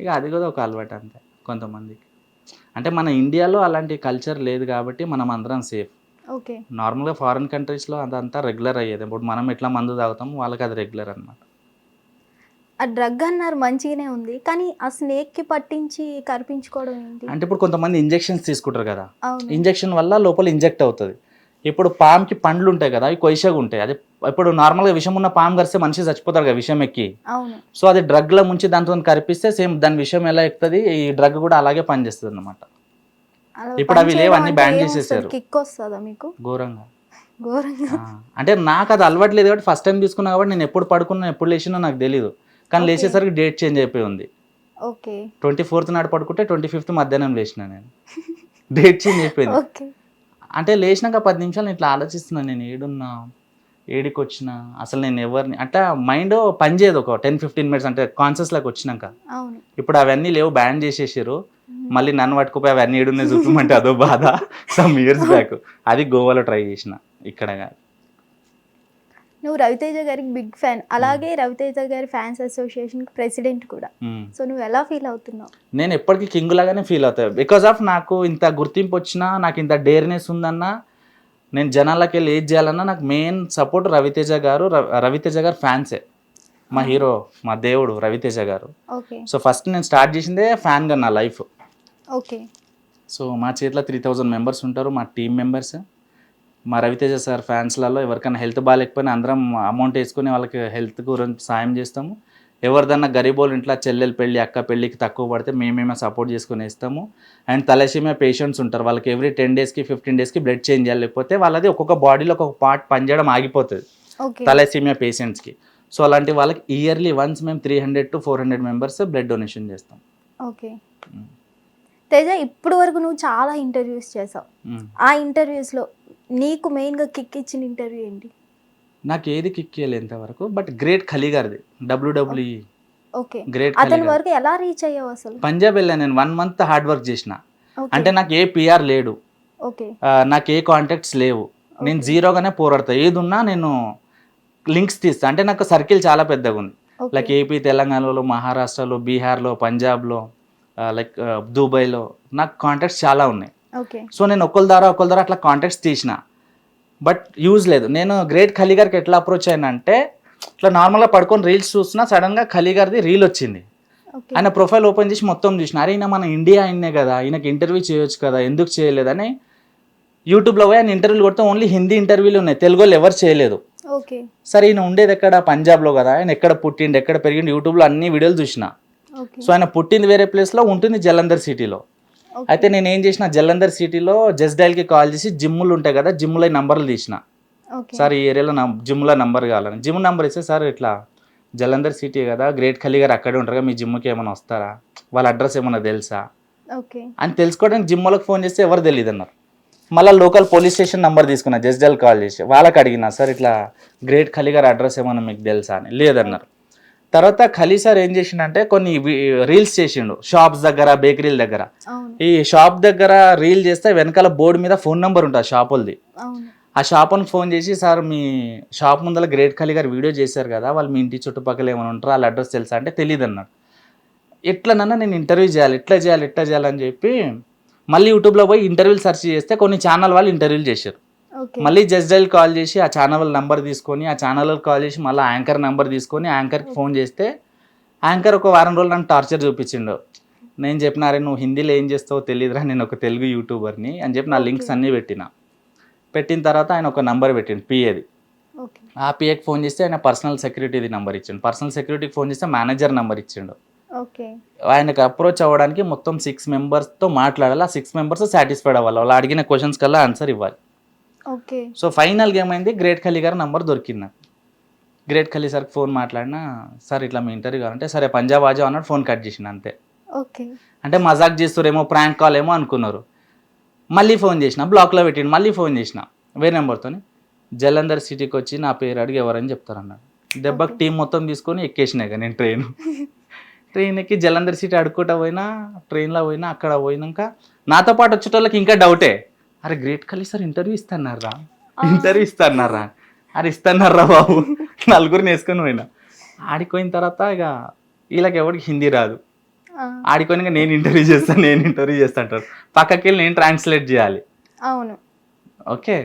ఇక అది కూడా ఒక అలవాటు అంతే కొంతమందికి. అంటే మన ఇండియాలో అలాంటి కల్చర్ లేదు కాబట్టి మనం అందరం సేఫ్. ఓకే. నార్మల్గా ఫారిన్ కంట్రీస్లో అదంతా రెగ్యులర్ అయ్యేది. ఇప్పుడు మనం ఎట్లా మందు తాగుతాం వాళ్ళకి అది రెగ్యులర్ అనమాట ఆ డ్రగ్ అన్నారు మంచిగానే ఉంది. కానీ ఆ స్నేక్కి పట్టించి కరిపించుకోవడం ఏంటి? అంటే ఇప్పుడు కొంతమంది ఇంజెక్షన్స్ తీసుకుంటారు కదా. ఇంజెక్షన్ వల్ల లోపల ఇంజెక్ట్ అవుతుంది. ఇప్పుడు పామ్కి పండ్లు ఉంటాయి కదా అవి కొయ్యగా ఉంటాయి. అది ఇప్పుడు నార్మల్గా విషం ఉన్న పాము కరిస్తే మనిషి చచ్చిపోతాడు కదా విషం ఎక్కి. సో అది డ్రగ్లో ముంచి దాంతో కరిపిస్తే సేమ్ దాని విషయం ఎలా ఎక్కుతుంది ఈ డ్రగ్ కూడా అలాగే పనిచేస్తుంది అనమాట ఇప్పుడు అవి లేవు, అన్ని ఏమొస్తది? చేసేసారు. మీకు? ఘోరంగా. ఘోరంగా. అంటే నాకు అది అలవాట్లేదు కాబట్టి ఫస్ట్ టైం తీసుకున్నా కాబట్టి నేను ఎప్పుడు పడుకున్నా ఎప్పుడు లేచినా నాకు తెలియదు కానీ. లేచేసరికి డేట్ చేంజ్ అయిపోయి ఉంది. ఓకే. ట్వంటీ ఫోర్త్ నాడు పడుకుంటే ట్వంటీ ఫిఫ్త్ మధ్యాహ్నం లేచిన నేను. డేట్ చేంజ్ అయిపోయింది. అంటే లేచినాక పది నిమిషాలు ఇట్లా ఆలోచిస్తున్నాను నేను ఏడున్నా ఏడికి వచ్చిన అసలు నేను ఎవరిని అంటే మైండ్ పనిచేయదు ఒక టెన్ ఫిఫ్టీన్ మినిట్స్ అంటే కాన్షియస్లోకి వచ్చినాక. ఇప్పుడు అవన్నీ లేవు బ్యాన్ చేసేసారు మళ్ళీ నన్ను పట్టుకుపోయి అవన్నీ ఏడున్నాయి చూపమంటే అదో బాధ. సమ్ ఇయర్స్ బ్యాక్ అది గోవాలో ట్రై చేసిన ఇక్కడ కాదు. నువ్వు రవితేజ గారికి బిగ్ ఫ్యాన్ అలాగే రవితేజ గారి ఫ్యాన్స్ అసోసియేషన్ ప్రెసిడెంట్ కూడా. మ్మ్. సో నువ్వు ఎలా ఫీల్ అవుతున్నావు? నేను ఎప్పటికీ కింగ్ లాగానే ఫీల్ అవుతాను బికాస్ ఆఫ్ నాకు ఇంత గుర్తింపు వచ్చినా నాకు ఇంత డేర్నెస్ ఉందన్నా నేను జనాలకి వెళ్ళి ఏది చేయాలన్నా నాకు మెయిన్ సపోర్ట్ రవితేజ గారు రవితేజ గారు ఫ్యాన్సే మా హీరో మా దేవుడు రవితేజ గారు. ఓకే సో ఫస్ట్ నేను స్టార్ట్ చేసిందే ఫ్యాన్గా నా లైఫ్ ఓకే సో మా చేతిలో త్రీ థౌజండ్ మెంబర్స్ ఉంటారు మా టీం మెంబర్స్ మా రవితేజ సార్ ఫ్యాన్స్లలో ఎవరికైనా హెల్త్ బాగాలేకపోయినా అందరం అమౌంట్ వేసుకొని వాళ్ళకి హెల్త్ గురించి సాయం చేస్తాము. ఎవరిదన్నా గరీబోలు ఇంట్లో చెల్లెలు పెళ్ళి అక్క పెళ్ళికి తక్కువ పడితే మేమేమో సపోర్ట్ చేసుకొని ఇస్తాము అండ్ తలసీమియా పేషెంట్స్ ఉంటారు. వాళ్ళకి ఎవ్రీ టెన్ డేస్కి ఫిఫ్టీన్ డేస్కి బ్లడ్ చేంజ్ చేయాలి. లేకపోతే వాళ్ళది ఒక్కొక్క బాడీలో ఒక్కొక్క పార్ట్ పనిచేయడం ఆగిపోతుంది. తలసీమియా పేషెంట్స్కి. సో అలాంటి వాళ్ళకి ఇయర్లీ వన్స్ మేము three hundred to four hundred members blood donation చేస్తాం. ఓకే. తేజ ఇప్పుడు వరకు నువ్వు చాలా ఇంటర్వ్యూస్ చేసావు. ఆ ఇంటర్వ్యూస్లో నీకు మెయిన్గా కిక్ ఇచ్చిన ఇంటర్వ్యూ ఏంటి? నాకు ఏది కిక్ ఇయ్యలేదు ఇంతవరకు బట్ గ్రేట్ ఖలీ గారిది డబ్ల్యూడబ్ల్యూఈ ఓకే. గ్రేట్ అతని వరకు ఎలా రీచ్ అయ్యావు అసలు? పంజాబ్ వెళ్ళాను నేను వన్ మంత్ హార్డ్ వర్క్ చేసిన. అంటే నాకు ఏ పిఆర్ లేడు. ఓకే. నాకు ఏ కాంటాక్ట్స్ లేవు. నేను. జీరోగానే పోరాడతా. ఏది ఉన్నా నేను లింక్స్ తీస్తా. అంటే నాకు సర్కిల్ చాలా పెద్దగా ఉంది. లైక్ ఏపీ తెలంగాణలో మహారాష్ట్రలో బీహార్లో పంజాబ్లో లైక్ దుబాయ్లో నాకు కాంటాక్ట్స్ చాలా ఉన్నాయి. సో నేను ఒకళ్ళ ద్వారా ఒకళ్ళ ద్వారా అట్లా కాంటాక్ట్స్ తీసిన. బట్ యూజ్ లేదు. నేను గ్రేట్ ఖలీ గారికి ఎట్లా అప్రోచ్ అయినంటే ఇట్లా నార్మల్గా పడుకొని రీల్స్ చూసినా సడన్గా ఖలీ గారిది రీల్ వచ్చింది. ఆయన ప్రొఫైల్ ఓపెన్ చేసి మొత్తం చూసిన. అరే ఈయన మన ఇండియా ఆయన్నే కదా. ఈయనకి ఇంటర్వ్యూ చేయొచ్చు కదా. ఎందుకు చేయలేదని యూట్యూబ్లో పోయి ఆయన ఇంటర్వ్యూలు కొడితే ఓన్లీ హిందీ ఇంటర్వ్యూలు ఉన్నాయి. తెలుగులో ఎవరు చేయలేదు. ఓకే. సరే ఈయన ఉండేది ఎక్కడ? పంజాబ్లో కదా. ఆయన ఎక్కడ పుట్టిండు ఎక్కడ పెరిగిండు? యూట్యూబ్లో అన్ని వీడియోలు చూసిన. సో ఆయన పుట్టింది వేరే ప్లేస్లో ఉంటుంది జలంధర్ సిటీలో. అయితే నేను ఏం చేసిన జలంధర్ సిటీలో జస్ట్ డైల్కి కాల్ చేసి జిమ్ములు ఉంటాయి కదా జిమ్లో నంబర్లు తీసిన. సార్ ఈ ఏరియాలో జిమ్లో నంబర్ కావాలని. జిమ్ నంబర్ ఇస్తే సార్ ఇట్లా జలంధర్ సిటీ కదా గ్రేట్ ఖలీ గారు అక్కడే ఉంటారు మీ జిమ్కి ఏమైనా వస్తారా? వాళ్ళ అడ్రస్ ఏమైనా తెలుసా? ఓకే. అని తెలుసుకోవడానికి జిమ్ వాళ్ళకి ఫోన్ చేస్తే ఎవరు తెలియదు అన్నారు. మళ్ళీ లోకల్ పోలీస్ స్టేషన్ నంబర్ తీసుకున్నా జస్ట్ డైల్ కాల్ చేసి. వాళ్ళకి అడిగినా సార్ ఇట్లా గ్రేట్ ఖలీ గారి అడ్రస్ ఏమైనా మీకు తెలుసా? అని. లేదన్నారు. తర్వాత ఖలీ సార్ ఏం చేసిండంటే కొన్ని రీల్స్ చేసిండు. షాప్స్ దగ్గర బేకరీల దగ్గర. ఈ షాప్ దగ్గర రీల్ చేస్తే వెనకాల బోర్డు మీద ఫోన్ నెంబర్ ఉంటుంది షాప్ వాళ్ళది ఆ షాప్ అని ఫోన్ చేసి సార్ మీ షాప్ ముందర గ్రేట్ ఖాళీ గారు వీడియో చేశారు కదా వాళ్ళు మీ ఇంటి చుట్టుపక్కల ఏమైనా ఉంటారో వాళ్ళ అడ్రస్ తెలుసా? అంటే తెలియదు అన్నాడు. ఎట్లనన్నా నేను ఇంటర్వ్యూ చేయాలి ఎట్లా చేయాలి ఎట్లా చేయాలని చెప్పి మళ్ళీ యూట్యూబ్లో పోయి ఇంటర్వ్యూలు సెర్చ్ చేస్తే కొన్ని ఛానల్ వాళ్ళు ఇంటర్వ్యూలు చేశారు. మళ్ళీ జస్ట్ డైల్ కాల్ చేసి ఆ ఛానల్ నెంబర్ తీసుకొని ఆ ఛానల్ కాల్ చేసి మళ్ళీ యాంకర్ నెంబర్ తీసుకొని యాంకర్కి ఫోన్ చేస్తే యాంకర్ ఒక వారం రోజులు నన్ను టార్చర్ చూపించిండు. నేను చెప్పినారే నువ్వు హిందీలో ఏం చేస్తావో తెలియదురా నేను ఒక తెలుగు యూట్యూబర్ని అని చెప్పి నా. లింక్స్ అన్నీ పెట్టిన. పెట్టిన తర్వాత ఆయన ఒక నంబర్ పెట్టిండు పిఏది ఆ పిఏకి ఫోన్ చేస్తే ఆయన పర్సనల్ సెక్యూరిటీది నెంబర్ ఇచ్చిండు. పర్సనల్ సెక్యూరిటీకి ఫోన్ చేస్తే మేనేజర్ నెంబర్ ఇచ్చిండు. ఓకే. ఆయనకు అప్రోచ్ అవ్వడానికి మొత్తం సిక్స్ మెంబర్స్తో మాట్లాడాలి. ఆ సిక్స్ మెంబర్స్ సాటిస్ఫైడ్ అవ్వాలి. వాళ్ళు అడిగిన క్వశ్చన్స్ కల్లా ఆన్సర్ ఇవ్వాలి. సో ఫైనల్గా ఏమైంది గ్రేట్ ఖలీ గారి నంబర్ దొరికింది. నాకు గ్రేట్ ఖలీ సార్కి ఫోన్ మాట్లాడినా సార్ ఇట్లా మీ ఇంటర్వ్యూ కావాలంటే సరే పంజాబ్ ఆజా అన్నాడు ఫోన్ కట్ చేసిన అంతే. ఓకే. అంటే మజాక్ చేస్తారేమో ప్రాంక్ కాల్ ఏమో అనుకున్నారు. మళ్ళీ ఫోన్ చేసిన బ్లాక్లో పెట్టిండు మళ్ళీ ఫోన్ చేసిన వేరే నెంబర్తో జలంధర్ సిటీకి వచ్చి నా పేరు అడిగి ఎవరని చెప్తారన్నాడు. దెబ్బకి. టీం మొత్తం తీసుకొని ఎక్కేసినా ఇక నేను ట్రైన్. ట్రైన్ ఎక్కి జలంధర్ సిటీ అడుక్కుంటా పోయినా ట్రైన్లో పోయినా అక్కడ పోయినాక నాతో పాటు వచ్చేటోళ్ళకి ఇంకా డౌటే. అరే గ్రేట్ ఖలీ సార్ ఇంటర్వ్యూ ఇస్తున్నారా ఇంటర్వ్యూ ఇస్తున్నారా? అరే ఇస్తున్నారా బాబు? నలుగురిని వేసుకొని పోయినా. ఆడికి పోయిన తర్వాత ఇక వీళ్ళకి ఎవరికి హిందీ రాదు. ఆ, ఆడికొని నేను ఇంటర్వ్యూ చేస్తాను నేను ఇంటర్వ్యూ చేస్తా అంటారు. పక్కకి వెళ్ళి నేను ట్రాన్స్లేట్ చేయాలి. అవును. Okay.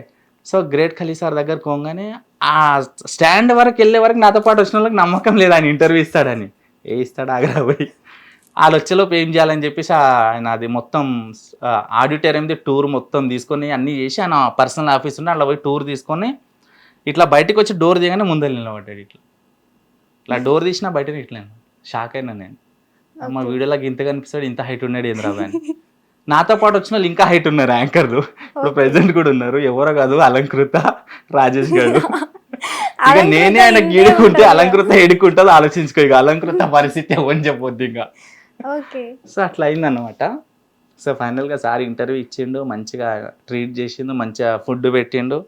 So great Khali sir దగ్గర పోగానే ఆ స్టాండ్ వరకు వెళ్ళే వరకు నాతో పాటు వచ్చిన వాళ్ళకి నమ్మకం లేదు ఆయన ఇంటర్వ్యూ ఇస్తాడని. ఏ ఇస్తాడు ఆగ్రా పోయి. వాళ్ళు వచ్చేలోపు ఏం చేయాలని చెప్పేసి ఆయన అది మొత్తం ఆడిటోరియంది టూర్ మొత్తం తీసుకొని అన్నీ చేసి ఆయన పర్సనల్ ఆఫీస్ ఉంటే అట్లా పోయి టూర్ తీసుకొని ఇట్లా బయటకు వచ్చి డోర్ దిగానే ముందర నిలబడ్డాడు ఇట్లా. ఇట్లా డోర్ తీసినా బయట ఇట్లా షాక్ అయినా నేను. మా వీడియోలోకి ఇంత కనిపిస్తాడు ఇంత హైట్ ఉన్నాడు ఏంద్రాబా అని. నాతో పాటు వచ్చిన వాళ్ళు ఇంకా హైట్ ఉన్నారు యాంకర్లు. ఇప్పుడు ప్రెసెంట్ కూడా ఉన్నారు ఎవరో కాదు అలంకృత రాజేష్ గారు. ఇక నేనే ఆయన గీడుకుంటే. అలంకృత ఎడుకుంటుందో ఆలోచించుకో ఇక అలంకృత పరిస్థితి ఎవని చెప్పొద్దు ఇంకా. సో అట్లా అయిందన్నమాట. సో ఫైనల్గా సార్ ఇంటర్వ్యూ ఇచ్చిండు మంచిగా ట్రీట్ చేసిండు మంచిగా ఫుడ్ పెట్టిండు.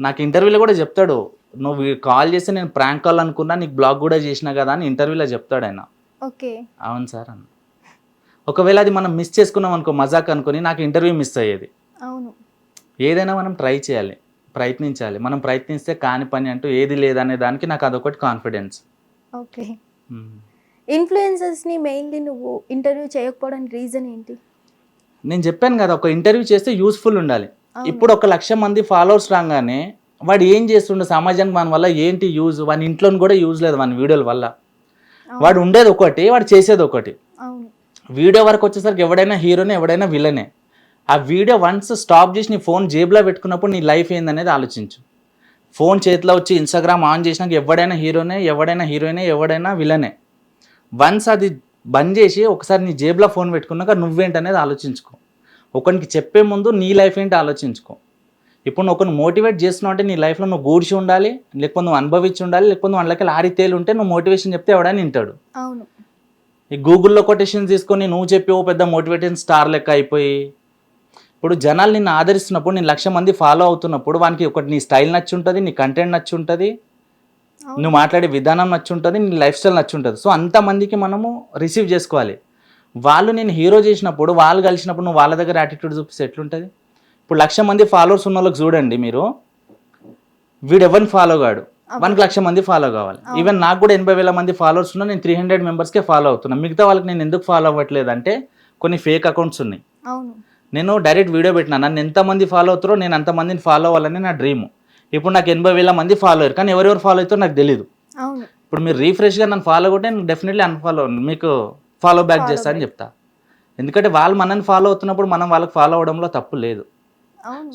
నాకు ఇంటర్వ్యూలో కూడా చెప్తాడు నువ్వు కాల్ చేస్తే నేను ప్రాంక్ కాల్ అనుకున్నా నీకు బ్లాగ్ కూడా చేసినా కదా అని ఇంటర్వ్యూలో చెప్తాడు ఆయన. ఓకే. అవును సార్ అన్న. ఒకవేళ అది మనం మిస్ చేసుకున్నాం అనుకో మజాక్ అనుకుని నాకు ఇంటర్వ్యూ మిస్ అయ్యేది. అవును. ఏదైనా మనం ట్రై చేయాలి ప్రయత్నించాలి. మనం ప్రయత్నిస్తే కాని పని అంటూ ఏది లేదనే దానికి నాకు అదొకటి కాన్ఫిడెన్స్ ఓకే. ఇన్ఫ్లుయెన్సర్స్ని మెయిన్లీ నువ్వు ఇంటర్వ్యూ చేయకపోవడానికి రీజన్ ఏంటి? నేను చెప్పాను కదా ఒక ఇంటర్వ్యూ చేస్తే యూస్ఫుల్ ఉండాలి. ఇప్పుడు ఒక లక్ష మంది ఫాలోవర్స్ రాగానే వాడు ఏం చేస్తుండే సమాజానికి మన వల్ల ఏంటి యూజ్? వాని ఇంట్లో కూడా యూజ్ లేదు వాని వీడియోల వల్ల. వాడు ఉండేది ఒకటి వాడు చేసేది ఒకటి. వీడియో వరకు వచ్చేసరికి ఎవడైనా హీరోనే ఎవడైనా విలనే. ఆ వీడియో వన్స్ స్టాప్ చేసి నీ ఫోన్ జేబులో పెట్టుకున్నప్పుడు నీ లైఫ్ ఏందనేది ఆలోచించు. ఫోన్ చేతిలో వచ్చి ఇన్స్టాగ్రామ్ ఆన్ చేసినాక ఎవడైనా హీరోనే ఎవడైనా హీరోయినే ఎవడైనా విలనే. వన్స్ అది బంద్ చేసి ఒకసారి నీ జేబులో ఫోన్ పెట్టుకున్నాక నువ్వేంటనేది ఆలోచించుకో. ఒకరికి చెప్పే ముందు నీ లైఫ్ ఏంటి ఆలోచించుకో. ఇప్పుడు నువ్వు ఒకరిని మోటివేట్ చేస్తున్నావు అంటే నీ లైఫ్లో నువ్వు గూడ్చి ఉండాలి లేకపోతే నువ్వు అనుభవించి ఉండాలి లేకపోతే నువ్వు వాళ్ళకి ఆరి తేలి ఉంటే నువ్వు మోటివేషన్ చెప్తే ఎవడైనా వింటాడు. ఈ గూగుల్లో కొటేషన్ తీసుకొని నువ్వు చెప్పి ఓ పెద్ద మోటివేటింగ్ స్టార్ లెక్క అయిపోయి ఇప్పుడు జనాలు నిన్ను ఆదరిస్తున్నప్పుడు నేను లక్ష మంది ఫాలో అవుతున్నప్పుడు వానికి ఒకటి నీ స్టైల్ నచ్చి ఉంటుంది నీ కంటెంట్ నచ్చి ఉంటుంది. నువ్వు మాట్లాడే విధానం నచ్చి ఉంటుంది నీ లైఫ్ స్టైల్ నచ్చి ఉంటుంది సో అంతమందికి మనము రిసీవ్ చేసుకోవాలి. వాళ్ళు నేను హీరో చేసినప్పుడు వాళ్ళు కలిసినప్పుడు నువ్వు వాళ్ళ దగ్గర యాటిట్యూడ్ చూపిస్తే ఎట్లుంటుంది? ఇప్పుడు లక్ష మంది ఫాలోవర్స్ ఉన్న వాళ్ళకి చూడండి మీరు. వీడు ఎవరిని ఫాలో కాడు వానికి లక్ష మంది ఫాలో కావాలి. ఈవెన్ నాకు కూడా ఎనభై వేల మంది ఫాలోవర్స్ ఉన్నా నేను త్రీ హండ్రెడ్ మెంబర్స్కే ఫాలో అవుతున్నా. మిగతా వాళ్ళకి నేను ఎందుకు ఫాలో అవ్వట్లేదు అంటే కొన్ని ఫేక్ అకౌంట్స్ ఉన్నాయి. నేను డైరెక్ట్ వీడియో పెట్టినా నన్ను ఎంతమంది ఫాలో అవుతారో నేను అంతమందిని ఫాలో అవ్వాలని నా డ్రీమ్ ఇప్పుడు నాకు ఎనభై వేల మంది ఫాలో అయ్యారు కానీ ఎవరెవరు ఫాలో అవుతారో నాకు తెలియదు ఇప్పుడు మీరు రీఫ్రెష్గా నన్ను ఫాలో కొట్టే నేను డెఫినెట్లీ అన్ఫాలో మీకు ఫాలో బ్యాక్ చేస్తా అని చెప్తా. ఎందుకంటే వాళ్ళు మనల్ని ఫాలో అవుతున్నప్పుడు మనం వాళ్ళకి ఫాలో అవడంలో తప్పు లేదు.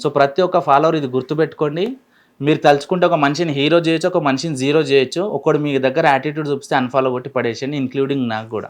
సో ప్రతి ఒక్క ఫాలోవర్ ఇది గుర్తుపెట్టుకోండి. మీరు తలుచుకుంటే ఒక మనిషిని హీరో చేయొచ్చు ఒక మనిషిని జీరో చేయొచ్చు. ఒకడు మీ దగ్గర యాటిట్యూడ్ చూపిస్తే అన్ఫాలో కొట్టి పడేసేయండి ఇంక్లూడింగ్ నాకు కూడా.